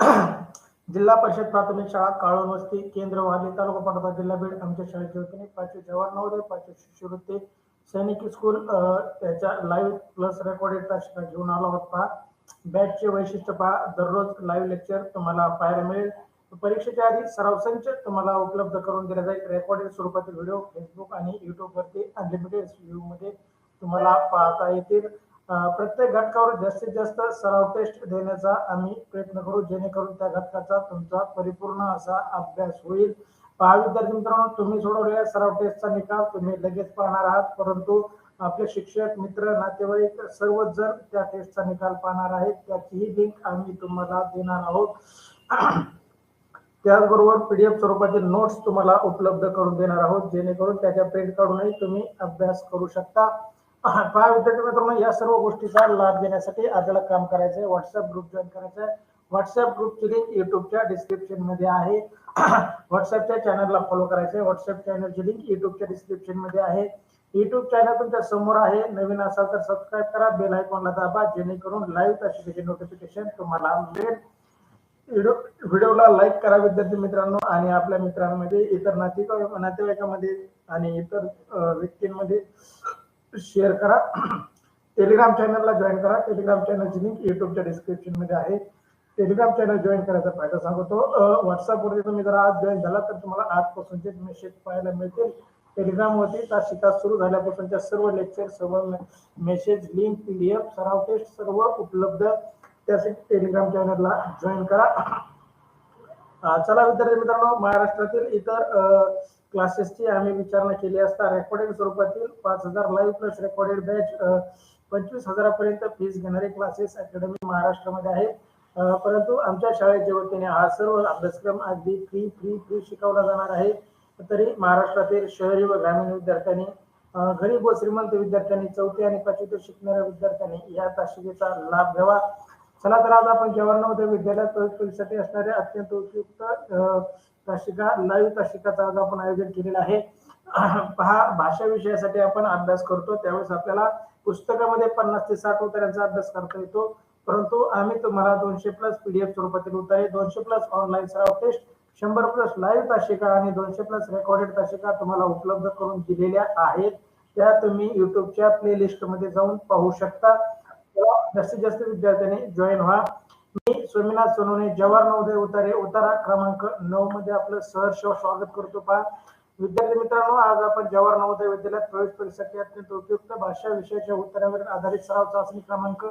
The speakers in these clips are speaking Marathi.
जिल्हा परिषद प्राथमिक शाळा काळून वस्ती केंद्र वाली तालुका पाठोपाठ जिल्हा बीड आमच्या शाळेच्या वतीने पाचवी जवाहर नवोदय पाचवी शिष्यवृत्ती सैनिक स्कूल त्याच्या लाईव्ह प्लस रेकॉर्डेड तासिका घेऊन आला होता. बॅचचे वैशिष्ट्य पहा. दररोज लाईव्ह लेक्चर तुम्हाला पाहायला मिळेल. परीक्षेच्या आधी सराव संच तुम्हाला उपलब्ध करून दिला जाईल. रेकॉर्डेड स्वरूपातील व्हिडिओ फेसबुक आणि युट्यूबवरती अनलिमिटेड व्ह्यूमध्ये तुम्हाला पाहता येतील. प्रत्येक घटकावर जास्तीत जास्त सराव टेस्ट देण्याचा आम्ही प्रयत्न करू जेणेकरून त्या घटकाचा तुमचा परिपूर्ण असा अभ्यास होईल. पहा विद्यार्थी मित्रांनो तुम्ही सोडवलेल्या सराव टेस्टचा निकाल तुम्ही लगेच पाहणार आहात परंतु आपले शिक्षक मित्र नातेवाईक सर्वच जण त्या टेस्टचा निकाल पाहणार आहेत. त्याचीही लिंक आम्ही तुम्हाला देणार आहोत. त्याचबरोबर पीडीएफ स्वरूपाचे नोट्स तुम्हाला उपलब्ध करून देणार आहोत जेणेकरून त्याच्या प्रिंट काढूनही तुम्ही अभ्यास करू शकता. पहा विद्यार्थी मित्रांनो या सर्व गोष्टीचा लाभ घेण्यासाठी आपल्याला काम करायचं आहे व्हॉट्सअप ग्रुप जॉईन करायचा आहे व्हॉट्सअप ग्रुपची लिंक युट्यूबच्या डिस्क्रिप्शनमध्ये आहे. व्हॉट्सअपच्या चॅनलला फॉलो करायचं आहे व्हॉट्सअप चॅनलची लिंक युट्यूबच्या डिस्क्रिप्शनमध्ये आहे. युट्यूब चॅनल तुमच्यासमोर आहे. नवीन असाल तर सबस्क्राईब करा. बेल आयकॉनला दाबा. जेणेकरून लाईव्ह तासिकेचे नोटिफिकेशन तुम्हाला मिळेल. व्हिडिओला लाईक करा विद्यार्थी मित्रांनो. आणि आपल्या मित्रांमध्ये इतर नातेवाईक नातेवाईकांमध्ये आणि इतर व्यक्तींमध्ये. शेअर करा. टेलिग्राम चॅनलला जॉईन करा. टेलिग्राम चॅनलची लिंक युट्यूबच्या डिस्क्रिप्शनमध्ये आहे. टेलिग्राम चॅनल जॉईन करायचा फायदा सांगतो. व्हॉट्सअपवरती तुम्ही जर आज जॉईन झाला तर तुम्हाला आजपासूनचे मेसेज पाहायला मिळतील. टेलिग्रामवरती तासिका सुरू झाल्यापासूनच्या सर्व लेक्चर सर्व मेसेज लिंक पीडीएफ सराव टेस्ट सर्व उपलब्ध. त्यासाठी टेलिग्राम चॅनलला जॉईन करा. चला विद्यार्थी मित्रांनो महाराष्ट्रातील इतर क्लासेसची आम्ही विचारणा केली असता रेकॉर्डेड स्वरूपातील पाच हजार लाईव्ह प्लस रेकॉर्डेड बॅच पंचवीस हजारापर्यंत फीस घेणारे क्लासेस अकॅडमी महाराष्ट्रामध्ये आहेत परंतु आमच्या शाळेच्या वतीने हा सर्व अभ्यासक्रम अगदी फ्री फ्री फ्री शिकवला जाणार आहे. तरी महाराष्ट्रातील शहरी व ग्रामीण विद्यार्थ्यांनी गरीब व श्रीमंत विद्यार्थ्यांनी चौथी आणि पाचवीत शिकणाऱ्या विद्यार्थ्यांनी या ताशिकेचा लाभ घ्यावा. चला तर आज आपण जवाहर नवोदय विद्यालयात प्रवेश परीक्षेसाठी असणारे अत्यंत उपयुक्त अं, तासिका लाईव्ह तासिकाचं आज आपण आयोजन केलेलं आहे. पहा भाषा विषयासाठी आपण अभ्यास करतो त्यावेळेस आपल्याला पुस्तकामध्ये पन्नास ते साठ उत्तरांचा अभ्यास करता येतो. परंतु आम्ही तुम्हाला दोनशे प्लस पीडीएफ स्वरूपातील उतारे दोनशे प्लस ऑनलाईन सराव टेस्ट शंभर प्लस लाईव्ह तासिका आणि दोनशे प्लस रेकॉर्डेड तासिका तुम्हाला उपलब्ध करून दिलेल्या आहेत. त्या तुम्ही युट्यूबच्या प्लेलिस्टमध्ये जाऊन पाहू शकता. जास्तीत जास्त विद्यार्थ्यांनी जॉईन व्हा. स्वामीनाथ सोनवणे जवाहर नवोदय उतारे उतारा क्रमांक नऊ मध्ये आपलं सहर्ष स्वागत करतो. पहा विद्यार्थी मित्रांनो आज आपण जवाहर नवोदय विद्यालयात प्रवेश परीक्षेसाठी अत्यंत उपयुक्त भाषा विषयाच्या उत्तरावर आधारित सराव चाचणी क्रमांक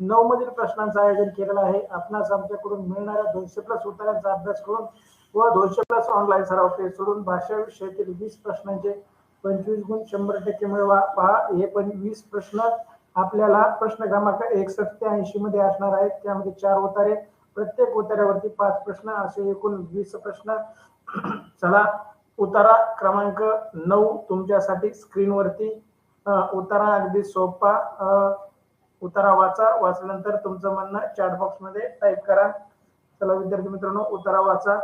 नऊ मधील प्रश्नांचं आयोजन केलेलं आहे. आपणास आमच्याकडून मिळणाऱ्या दोनशे प्लस उत्तरांचा अभ्यास करून व दोनशे प्लस ऑनलाईन सराव टेस्ट सोडून भाषा विषयातील वीस प्रश्नांचे पंचवीस गुण शंभर टक्के मिळवा. पहा हे पण वीस प्रश्न आपल्याला प्रश्न क्रमांक एकसष्ट ते ऐंशी मध्ये असणार आहेत. त्यामध्ये चार उतारे. प्रत्येक उतार्यावरती पाच प्रश्न असे एकूण वीस प्रश्न. चला उतारा क्रमांक नऊ तुमच्यासाठी स्क्रीनवरती. उतारा अगदी सोपा. उतारा वाचा. वाचल्यानंतर तुमचं म्हणणं चॅट बॉक्समध्ये टाईप करा. चला विद्यार्थी मित्रांनो उतारा वाचा.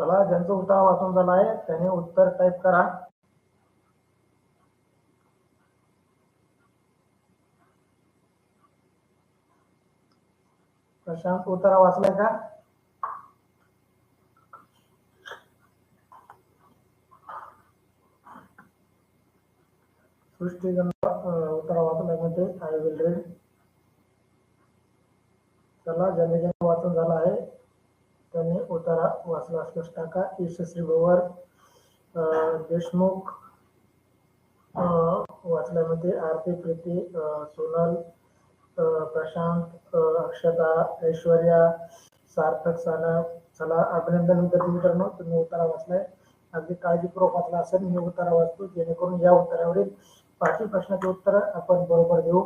चला ज्यांचा उतारा वाचून झाला आहे त्याने उत्तर टाईप करा. प्रशांत उतारा वाचलाय का? सृष्टी उतारा वाचलाय म्हणजे आय विल रेड चला ज्याने ज्याने वाचून झाला आहे त्यांनी उतारा वाचला. असल्यास टाका यशस्वी गोवर अं, देशमुख वाचल्यामध्ये आरती प्रीती सोनल प्रशांत अक्षता ऐश्वर्या सार्थक सानप. चला अभिनंदन विद्यार्थी मित्रांनो तुम्ही उतारा वाचलाय. अगदी काळजीपूर्वक वाचला असेल मी उतारा वाचतो. जेणेकरून या उत्तरावरील पाचवी प्रश्नाचे उत्तर आपण बरोबर देऊ.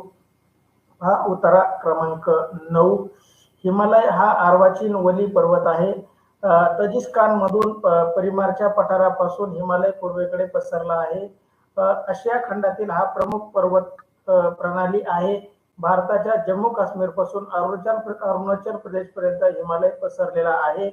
हा उतारा क्रमांक नऊ. हिमालय हा अर्वाचीन वली पर्वत आहे. तजिस्कान मधून परिमारच्या पठारापासून हिमालय पूर्वेकडे पसरला आहे. आशिया खंडातील हा प्रमुख पर्वत प्रणाली आहे. भारताच्या जम्मू काश्मीरपासून अरुणाचल अरुणाचल प्रदेश पर्यंत हिमालय पसरलेला आहे.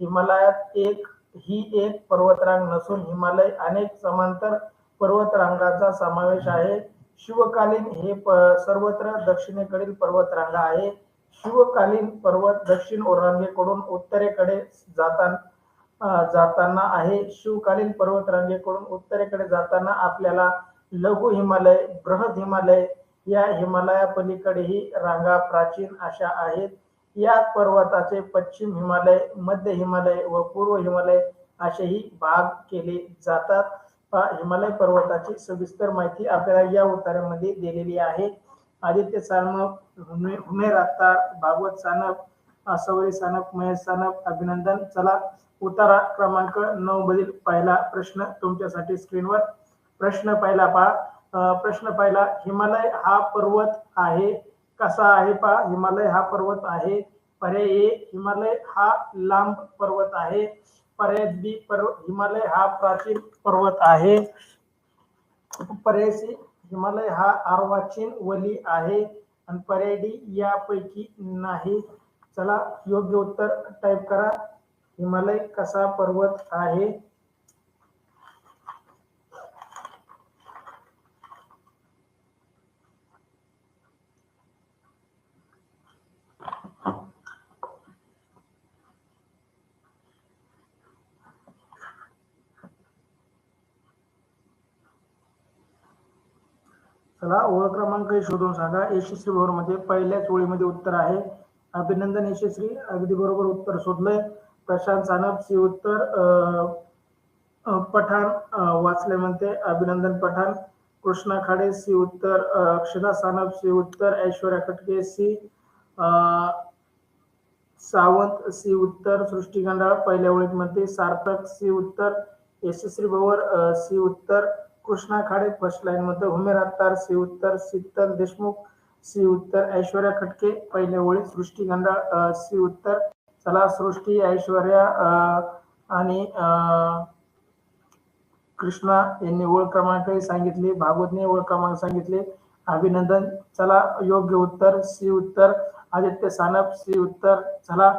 हिमालयात एक ही एक पर्वतरांग नसून हिमालय अनेक समांतर पर्वतरांगाचा समावेश आहे. शिवकालीन हे प- सर्वत्र दक्षिणेकडील पर्वतरांगा आहे. शिवकालीन पर्वत दक्षिण ओरांगेकडून उत्तरेकडे जाताना जाताना आहे. शिवकालीन पर्वत रांगेकडून उत्तरेकडे जाताना आपल्याला लघु हिमालय बृहद हिमालय या हिमालया पलीकडेही रांगा प्राचीन अशा आहेत. या पर्वताचे पश्चिम हिमालय मध्य हिमालय व पूर्व हिमालय असेही भाग केले जातात. हिमालय पर्वताची सविस्तर माहिती आपल्याला या उतार्यामध्ये दिलेली आहे. आदित्य सानप हुमेर अत्तार भागवत सानप सवरी सानप महेश सानप अभिनंदन. चला उतारा क्रमांक नऊ मधील पहिला प्रश्न तुमच्यासाठी स्क्रीनवर. प्रश्न पहिला पहा. प्रश्न पहिला हिमालय हा पर्वत आहे कसा आहे पहा. हिमालय हा पर्वत आहे पर्याय ए हिमालय हा लांब पर्वत आहे पर्याय बी पर्व हिमालय हा प्राचीन पर्वत आहे. पर्याय सी हिमालय हा अर्वाचीन वली आहे आणि पर्यायी यापैकी नाही. चला योग्य उत्तर टाईप करा. हिमालय कसा पर्वत आहे? चला ओळख क्रमांक शोधून सांगा. यशस्वी बरोबर मध्ये पहिल्याच ओळीमध्ये उत्तर आहे. अभिनंदन यशस्वी. अगदी बरोबर उत्तर शोधलंय. प्रशांत सानप सी उत्तर पठाण वाचले म्हणते. अभिनंदन पठाण. कृष्णा खाडे सी उत्तर अक्षदा अक्षता सानप सी उत्तर ऐश्वर्या खटके सी सावंत सी उत्तर सृष्टी गंडाळ पहिल्या ओळीत म्हणते. सार्थक सी उत्तर यशस्वी भवर सी उत्तर कृष्णा खाडे फर्स्ट लाईन मध्ये उमेर अत्तार सी उत्तर शीतल देशमुख सी उत्तर ऐश्वर्या खटके पहिल्या ओळी सृष्टी गंडाळ सी उत्तर चला सृष्टी ऐश्वर्या आणि कृष्णा यांनी ओळ क्रमांकही सांगितले भागवतने ओळ क्रमांक सांगितले अभिनंदन चला योग्य उत्तर सी उत्तर आदित्य सानप सी उत्तर चला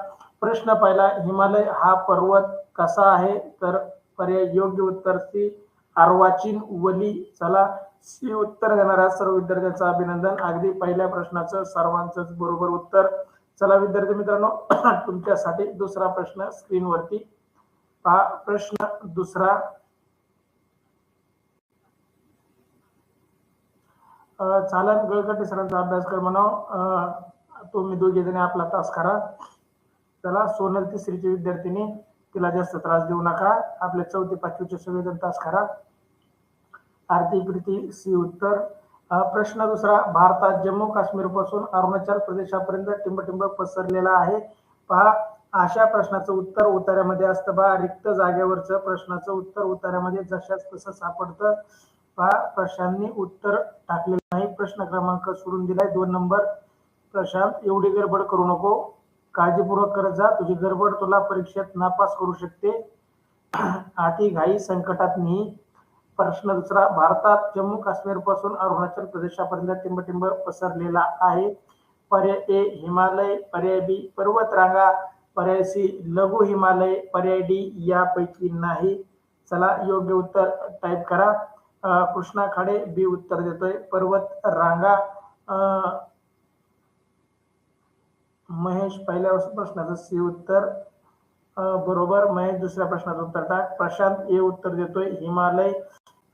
प्रश्न पहिला हिमालय हा पर्वत कसा आहे? तर पर्याय योग्य उत्तर सी अर्वाचीन वली. चला सी उत्तर देणाऱ्या सर्व विद्यार्थ्यांचं अभिनंदन. अगदी पहिल्या प्रश्नाचं सर्वांचंच बरोबर उत्तर. चला विद्यार्थी मित्रांनो तुमच्यासाठी दुसरा प्रश्न स्क्रीनवरती हा प्रश्न दुसरा. चालन गळकटे सरांचा अभ्यास कर म्हणाव. तुम्ही दोघे जणी आपला तास करा चला सोनल तिसरीची विद्यार्थिनी तिला जास्त त्रास देऊ नका. आपले चौथी पाचवीचे सगळेजण तास करा आरती प्रीती सी उत्तर. प्रश्न दुसरा भारतात जम्मू काश्मीरपासून अरुणाचल प्रदेशापर्यंत टिंबटिंब पसरलेला आहे. पहा अशा प्रश्नाचं उत्तर उतार्यामध्ये असतं पहा रिक्त जागेवरचं प्रश्नाचं उत्तर उतार्यामध्ये जशाच तसं सापडतं. पहा प्रशांतनी उत्तर टाकलेलं नाही. प्रश्न क्रमांक सोडून दिलाय. दोन नंबर. प्रशांत एवढी गडबड करू नको. काळजीपूर्वक करत जा. तुझी गडबड तुला परीक्षेत नापास करू शकते. आती घाई संकटात नाही. प्रश्न दुसरा भारतात जम्मू काश्मीरपासून अरुणाचल प्रदेशापर्यंत टिंबटिंब पसरलेला आहे. पर्याय ए हिमालय पर्याय बी पर्वतरांगा पर्याय सी लघु हिमालय पर्याय डी यापैकी नाही. चला योग्य उत्तर टाईप करा. कृष्णा खाडे बी उत्तर देतोय. पर्वत रांगा महेश पहिल्या प्रश्नाचं सी उत्तर. बरोबर. महेश दुसऱ्या प्रश्नाचं उत्तर टाक. प्रशांत ए उत्तर देतोय. हिमालय.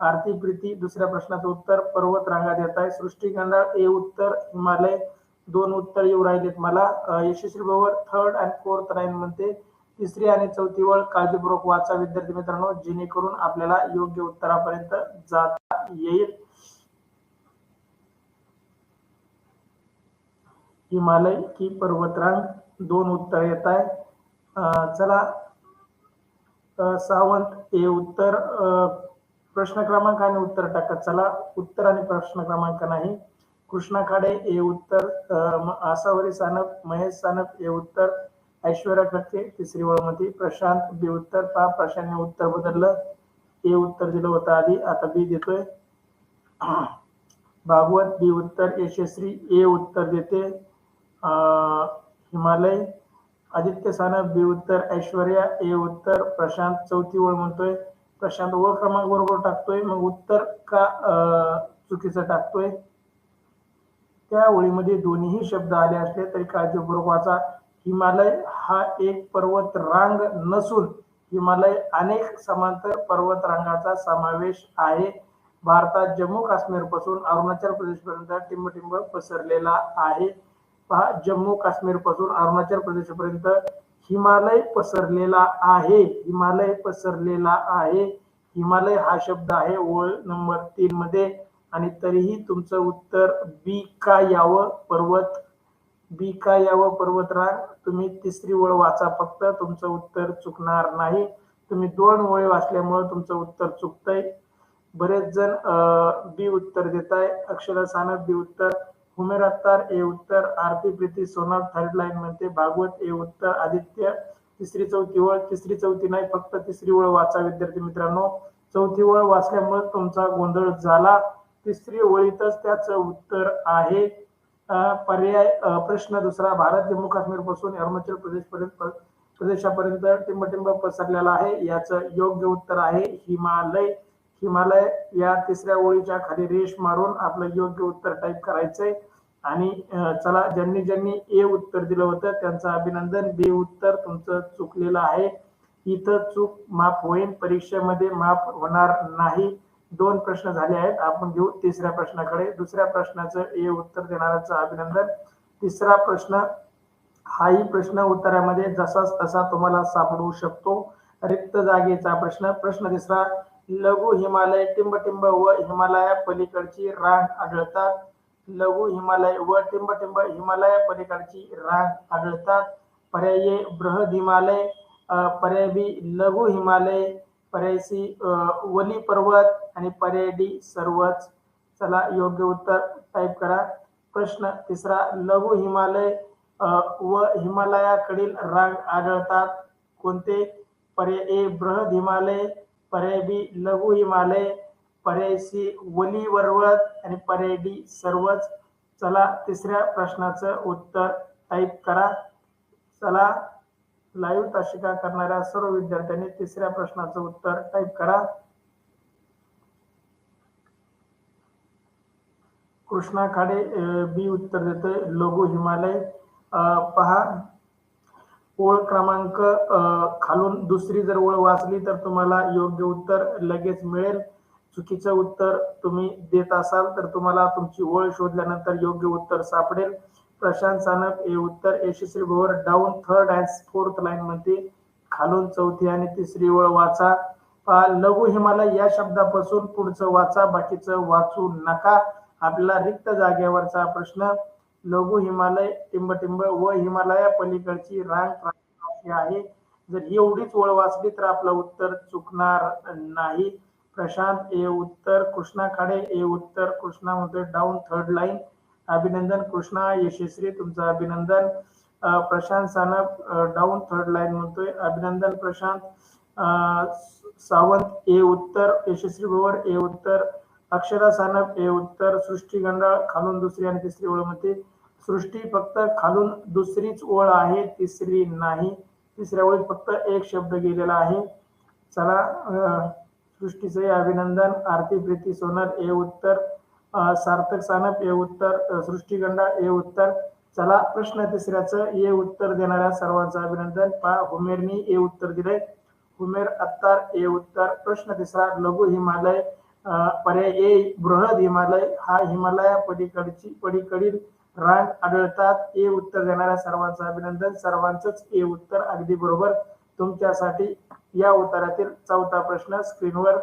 आरती प्रीती दुसऱ्या प्रश्नाचं उत्तर पर्वत रांगा देत आहे. सृष्टीखंडा ए उत्तर हिमालय दोन उत्तर येऊ राहिलेत मला. यशस्वी बरोबर थर्ड अँड फोर्थ लाईन म्हणते. तिसरी आणि चौथी वळ काळजीपूर्वक वाचा विद्यार्थी मित्रांनो जेणेकरून आपल्याला योग्य उत्तरापर्यंत जाता येईल. हिमालय की पर्वतरांग दोन उत्तर येत आहे. अं, चला. सावंत हे उत्तर. अं, प्रश्न क्रमांक आणि उत्तर टाका. चला उत्तर आणि प्रश्न क्रमांक नाही. कृष्णा खाडे ए उत्तर. आसावरी सानप महेश सानप ए उत्तर. ऐश्वर्या खटके तिसरी वळमती. प्रशांत बी उत्तर. पा प्रशांतने उत्तर बदललं. ए उत्तर दिलं होतं आधी आता बी देतोय. भागवत बी उत्तर. यशस्वी ए उत्तर देते. हिमालय. आदित्य सानप बी उत्तर. ऐश्वर्या ए उत्तर. प्रशांत चौथी ओळ म्हणतोय. प्रशांत ओळख क्रमांक बरोबर टाकतोय. मग उत्तर का चुकीचं टाकतोय? त्या ओळीमध्ये दोन्हीही शब्द आले असले तरी काळजीपूर्वक वाचा. हिमालय हा एक पर्वत रांग नसून हिमालय अनेक समांतर पर्वत रांगाचा समावेश आहे. भारतात जम्मू काश्मीरपासून अरुणाचल प्रदेश पर्यंत टिंबटिंब पसरलेला आहे. पहा जम्मू काश्मीरपासून अरुणाचल प्रदेश पर्यंत हिमालय पसरलेला आहे. हिमालय पसरलेला आहे. हिमालय हा शब्द आहे ओळ नंबर तीन मध्ये. आणि तरीही तुमचं उत्तर बी का यावं पर्वत बी का यावं पर्वतरांग तुम्ही तिसरी ओळ वाचा फक्त. तुमचं उत्तर चुकणार नाही. तुम्ही दोन ओळी वाचल्यामुळे तुमचं उत्तर चुकतंय. बरेच जण बी उत्तर देत आहे अक्षरा सानप बी उत्तर हुमेर अत्तार ए उत्तर आरती प्रीती सोनाल थर्ड लाईन म्हणते. भागवत ए उत्तर आदित्य तिसरी चौथी ओळ तिसरी चौथी नाही फक्त तिसरी ओळ वाचा विद्यार्थी मित्रांनो. चौथी ओळ वाचल्यामुळे तुमचा गोंधळ झाला. तिसरी ओळीतच त्याचं उत्तर आहे. पर्याय प्रश्न दुसरा भारत जम्मू काश्मीरपासून अरुणाचल प्रदेश पर्यंत प्रदेशापर्यंत टिंबटिंब पसरलेला आहे. याचं योग्य उत्तर आहे हिमालय. हिमालय या तिसऱ्या ओळीच्या खाली रेष मारून आपलं योग्य उत्तर टाईप करायचंय. आणि चला ज्यांनी ज्यांनी ए उत्तर दिलं होतं त्यांचं अभिनंदन. बी उत्तर तुमचं चुकलेलं आहे. इथं चूक माफ होईल परीक्षेमध्ये माफ होणार नाही. दोन प्रश्न झाले आहेत. आपण घेऊ तिसऱ्या प्रश्नाकडे. दुसऱ्या प्रश्नाचं ए उत्तर देणाऱ्याचं अभिनंदन. तिसरा प्रश्न हाही प्रश्न उत्तरामध्ये जसाच तसा तुम्हाला सापडू शकतो. रिक्त जागेचा प्रश्न. प्रश्न तिसरा लघु हिमालय टिंबटिंब व हिमालया पलीकडची रांग आढळतात. लघु हिमालय व टिंबटिंब हिमालया पलीकडची रांग आढळतात. पर्याय बृहद हिमालय पर्याय बी लघु हिमालय पर्याय सी वली पर्वत आणि पर्याय डी सर्वच. चला योग्य उत्तर टाईप करा. प्रश्न तिसरा लघु हिमालय व हिमालयाकडील रांग आढळतात. कोणते? पर्याय ए बृहद हिमालय परयबी लघु हिमालय पर्याय वली वर्वत आणि पर्याय सर्वच. चला तिसऱ्या प्रश्नाचं उत्तर टाईप करा. चला लाईव्ह ताशिका करणाऱ्या सर्व विद्यार्थ्यांनी तिसऱ्या प्रश्नाचं उत्तर टाईप करा. कृष्णा खाडे बी उत्तर देतोय लघु हिमालय. पहा ओळ क्रमांक खालून दुसरी जर ओळ वाचली तर तुम्हाला योग्य उत्तर लगेच मिळेल. चुकीचं उत्तर तुम्ही देत असाल तर तुम्हाला तुमची ओळ शोधल्यानंतर योग्य उत्तर सापडेल. प्रशांत सानप हे उत्तर यशस्वी भोवर down third and fourth line मध्ये खालून चौथी आणि तिसरी ओळ वाचा. लघु हिमालय या शब्दापासून पुढचं वाचा बाकीचं वाचू नका. आपल्याला रिक्त जागेवरचा प्रश्न लघु हिमालय टिंबटिंब व हिमालया पलीकडची रांग अशी आहे. जर ही एवढीच ओळ वाचली तर आपलं उत्तर चुकणार नाही. प्रशांत ए उत्तर कृष्णा खाडे ए उत्तर कृष्णा म्हणतोय डाऊन थर्ड लाईन अभिनंदन कृष्णा यशस्वी तुमचं अभिनंदन. Prashant Sanap down third line म्हणतोय. अभिनंदन प्रशांत. सावंत ए उत्तर यशस्वी भोवर ए उत्तर. अक्षरा सानप ए उत्तर. सृष्टी गंडाळ खालून दुसरी आणि तिसरी ओळमध्ये सृष्टी फक्त खालून दुसरीच ओळ आहे तिसरी नाही. तिसऱ्या ओळीत फक्त एक शब्द गेलेला आहे. चला सृष्टीचे अभिनंदन आरती प्रीती सोनर ए उत्तर सार्थक सानप ए उत्तर सृष्टीगंडा ए उत्तर. चला प्रश्न तिसऱ्याचं ए उत्तर देणाऱ्या सर्वांचं अभिनंदन. पहा हुमेरनी ए उत्तर दिलंय. हुमेर अत्तार ए उत्तर. प्रश्न तिसरा लघु हिमालय पर्याय ए बृहद हिमालय. हा हिमालया पलीकडची पलीकडील रांग आढळतात. ए उत्तर देणाऱ्या सर्वांचं अभिनंदन. सर्वांचंच ए उत्तर अगदी बरोबर. तुमच्यासाठी या उत्तरातील चौथा प्रश्न स्क्रीनवर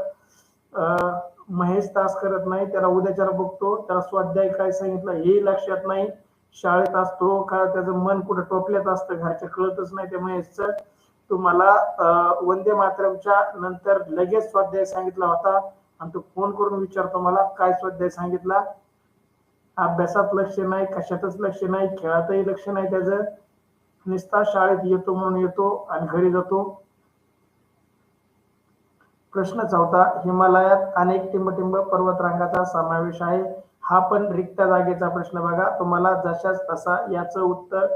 अं, महेश तास करत नाही. त्याला उद्याच्याला बघतो. त्याला स्वाध्याय काय सांगितलं हे लक्षात नाही. शाळेत असतो. का त्याचं मन कुठं टोपल्यात असतं? घरच्या कळतच नाही ते महेशचं. तुम्हाला वंदे मातरमच्या नंतर लगेच स्वाध्याय सांगितला होता. आणि तो फोन करून विचारतो मला काय स्वाध्याय सांगितला? अभ्यासात लक्ष नाही कशातच लक्ष नाही खेळातही लक्ष नाही त्याचं. निस्ता शाळेत येतो म्हणून येतो आणि घरी जातो. प्रश्न चौथा हिमालयात अनेक टिंबटिंब पर्वतरांगाचा समावेश आहे. हा पण रिक्त जागेचा प्रश्न बघा. तुम्हाला जशाच तसा याचं उत्तर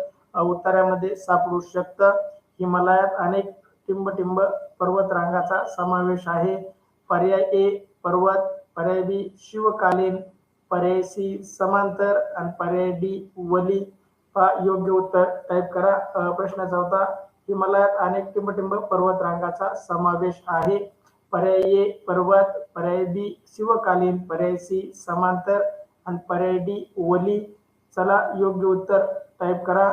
उत्तरामध्ये सापडू शकतं. हिमालयात अनेक टिंबटिंब पर्वतरांगाचा समावेश आहे. पर्याय ए पर्वत. पर्याय बी शिवकालीन. पर्याय सी समांतर आणि पर्याय डी वली हा योग्य उत्तर टाईप करा. प्रश्नाचा होता हिमालयात अनेक टिंबटिंब पर्वतरांगाचा समावेश आहे. पर्याय ए पर्वत पर्याय बी शिवकालीन पर्याय सी समांतर आणि पर्याय डी वली. चला योग्य उत्तर टाईप करा.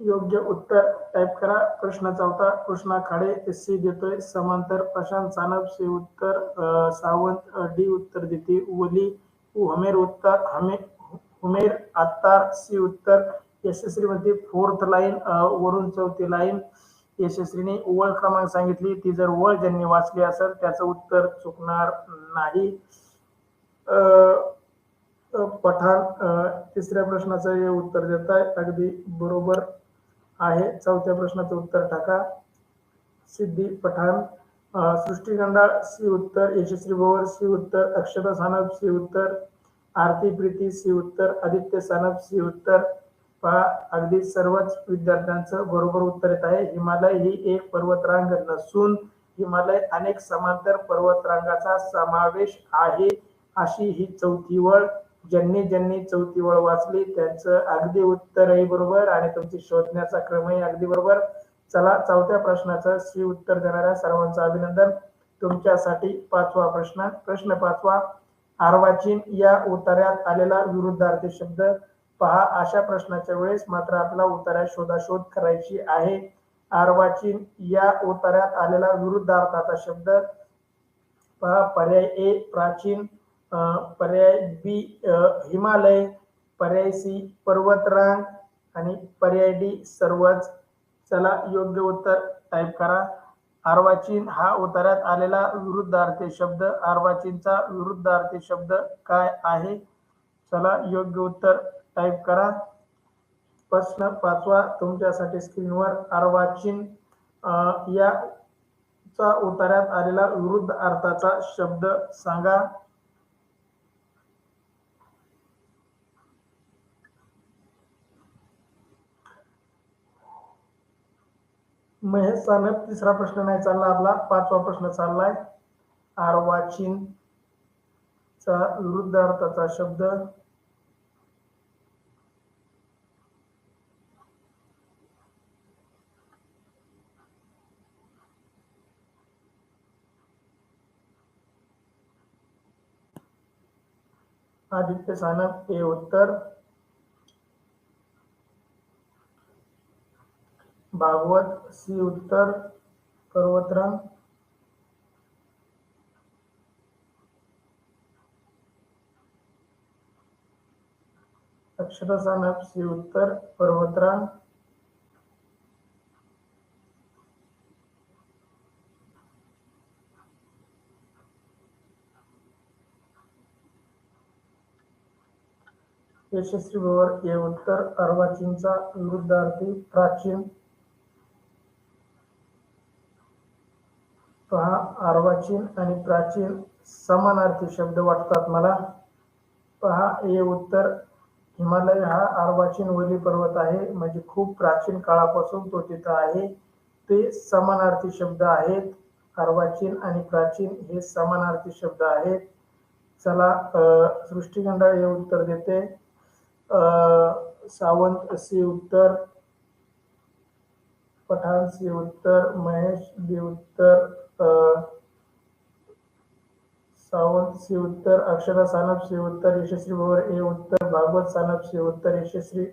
योग्य उत्तर टाईप करा. प्रश्न चौथा कृष्णा खाडे सी देतोय. समांतर प्रशांत सानप सी उत्तर सावंत डी उत्तर देते. ओली हुमेर उत्तर हमे हुमेर आत्तार सी उत्तर यशस्वीमध्ये फोर्थ लाईन वरून चौथी लाईन यशस्वीने ओळ क्रमांक सांगितली. ती जर ओळ ज्यांनी वाचली असेल त्याचं उत्तर चुकणार नाही. पठाण तिसऱ्या प्रश्नाचं हे उत्तर देत आहे अगदी बरोबर. आहे. चौथ्या प्रश्नाचं उत्तर टाका. सिद्धी पठाण अ, सृष्टी गंडाळ सी उत्तर. यशस्वी भोवर सी उत्तर. अक्षता सानप सी उत्तर. आरती प्रीती सी उत्तर. आदित्य सानप सी उत्तर. पहा अगदी सर्वच विद्यार्थ्यांचं बरोबर उत्तर येत आहे. हिमालय ही एक पर्वतरांग नसून हिमालय अनेक समांतर पर्वतरांगाचा समावेश आहे. अशी ही चौथी वळ ज्यांनी ज्यांनी चौथी वळ वाचली त्यांचं अगदी उत्तरही बरोबर आणि तुमची शोधण्याचा क्रमही अगदी बरोबर. चला चौथ्या प्रश्नाचं सी उत्तर देणाऱ्या सर्वांचं अभिनंदन. तुमच्यासाठी पाचवा प्रश्न. प्रश्न पाचवा आर्वाचीन या उतार्यात आलेला विरुद्धार्थी शब्द पहा. अशा प्रश्नाच्या वेळेस मात्र आपला उतार्यात शोधाशोध करायची आहे. आर्वाचीन या उतार्यात आलेला विरुद्धार्थाचा शब्द पहा. पर्याय ए प्राचीन. पर्याय बी हिमालय पर्याय सी पर्वतरांग आणि पर्याय डी सर्वच. चला योग्य उत्तर टाईप करा. अर्वाचीन हा उतार्यात आलेला विरुद्धार्थी शब्द. अर्वाचीनचा विरुद्धार्थी शब्द काय आहे? चला योग्य उत्तर टाईप करा. प्रश्न पाचवा तुमच्यासाठी स्क्रीनवर अर्वाचीन या चा उतार्यात आलेला विरुद्ध अर्थाचा शब्द सांगा. महेश सानप तिसरा प्रश्न नाही चालला आपला. पाचवा प्रश्न चाललाय. आर्वाचीन चा विरुद्ध अर्थाचा शब्द. आदित्य सानप हे उत्तर. भागवत सी उत्तर पर्वतरांग. अक्षरसानप सी उत्तर पर्वतरांग. यशस्वी भवर हे उत्तर अर्वाचीनचा विरुद्धार्थी प्राचीन पहा अर्वाचीन आणि प्राचीन समानार्थी शब्द वाटतात मला. पहा हे उत्तर. हिमालय हा अर्वाचीन वली पर्वत आहे. म्हणजे खूप प्राचीन काळापासून तो तिथं आहे. ते समानार्थी शब्द आहेत. अर्वाचीन आणि प्राचीन हे समानार्थी शब्द आहेत. चला अ, हे उत्तर देते. अ, सावंत सी उत्तर. पठाण सी उत्तर. महेश बी उत्तर. सावंत सी उत्तर अक्षरा सानप सी उत्तर यशस्वी भोवर ए उत्तर भागवत सानप सी उत्तर यशस्वी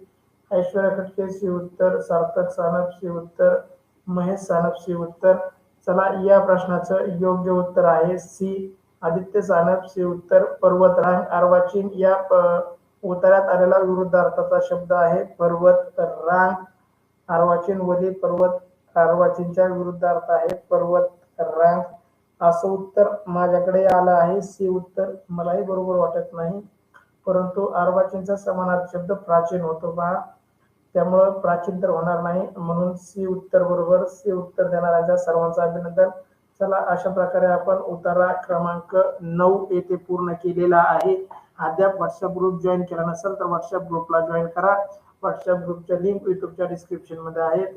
ऐश्वर्या खटके सी उत्तर सार्थक सानप सी उत्तर महेश सानप सी उत्तर. चला या प्रश्नाचं योग्य उत्तर आहे सी आदित्य सानप सी उत्तर पर्वतरांग अर्वाचीन. या प- उत्तरात आलेला विरुद्धार्थाचा शब्द आहे पर्वत रांग अर्वाचीन वली पर्वत अर्वाचीनच्या विरुद्धार्थ आहे पर्वत रँक असं उत्तर माझ्याकडे आलं आहे. सी उत्तर मलाही बरोबर वाटत नाही. परंतु अर्वाचीनचा समानार्थी शब्द प्राचीन होतो पहा त्यामुळं प्राचीन तर होणार नाही. म्हणून सी उत्तर बरोबर. सी उत्तर देणाऱ्या सर्वांचं अभिनंदन. चला अशा प्रकारे आपण उतारा क्रमांक नऊ येथे पूर्ण केलेला आहे. अद्याप व्हॉट्सअप ग्रुप जॉईन केला नसेल तर व्हॉट्सअप ग्रुपला जॉईन करा. व्हॉट्सअप ग्रुपच्या लिंक युट्यूबच्या डिस्क्रिप्शनमध्ये आहेत.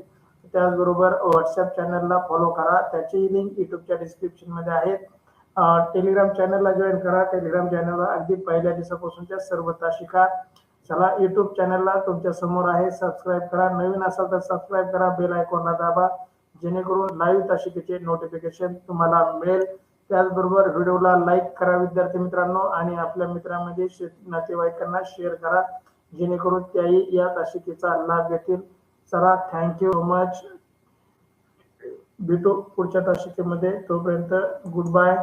त्याचबरोबर व्हॉट्सअप चॅनलला फॉलो करा. त्याचीही लिंक युट्यूबच्या डिस्क्रिप्शनमध्ये आहेत टेलिग्राम चॅनलला जॉईन करा. टेलिग्राम चॅनलला अगदी पहिल्या दिवसापासूनच्या सर्व तासिका चला युट्यूब चॅनलला तुमच्यासमोर आहे. सबस्क्राईब करा. नवीन असाल तर सबस्क्राईब करा. बेल आयकॉनला दाबा. जेणेकरून लाईव्ह तासिकेचे नोटिफिकेशन तुम्हाला मिळेल. त्याचबरोबर व्हिडिओला लाईक करा विद्यार्थी मित्रांनो. आणि आपल्या मित्रांमध्ये नातेवाईकांना शेअर करा. जेणेकरून त्याही या तासिकेचा लाभ घेतील. चला थँक्यू मच भेटू पुढच्या तासिकेमध्ये तोपर्यंत गुड बाय